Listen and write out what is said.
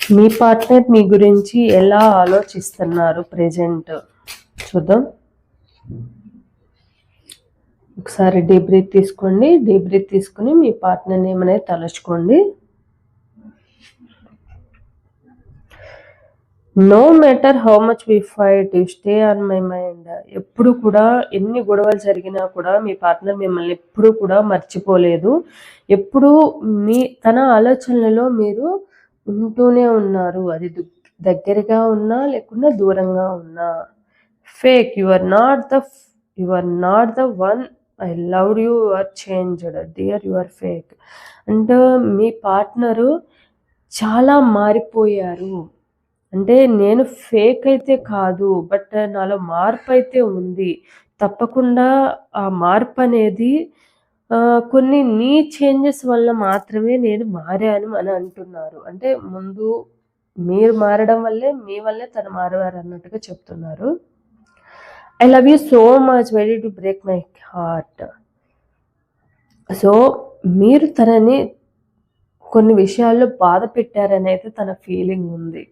మీ partner మీ గురించి ఎలా ఆలోచిస్తున్నారు ప్రెజెంట్ చూద్దాం. ఒకసారి డీప్ బ్రీత్ తీసుకోండి. డీప్ బ్రీత్ తీసుకుని మీ పార్ట్నర్ నేమ్ అనేది తలుచుకోండి. No matter how much we fight you stay on my mind ఎప్పుడు కూడా ఎన్ని గొడవలు జరిగినా కూడా మీ పార్ట్నర్ మిమ్మల్ని ఎప్పుడు కూడా మర్చిపోలేదు. ఎప్పుడు మీ తన ఆలోచనలలో మీరు ఉంటూనే ఉన్నారు. అది దగ్గరగా ఉన్నా లేకుండా దూరంగా ఉన్నా. Fake you are not the you are not the one I love you are changed dear you are fake అంటే మీ పార్ట్నరు చాలా మారిపోయారు. అంటే నేను ఫేక్ అయితే కాదు బట్ నాలో మార్పు అయితే ఉంది. తప్పకుండా ఆ మార్పు అనేది కొన్ని నీ చేంజెస్ వల్ల మాత్రమే నేను మారాను అని అంటున్నారు. అంటే ముందు మీరు మారడం వల్లే మీ వల్లే తను మారవారు అన్నట్టుగా చెప్తున్నారు. I love you so much very to break my heart so మీరు తనని కొన్ని విషయాల్లో బాధ పెట్టారని అయితే తన ఫీలింగ్ ఉంది.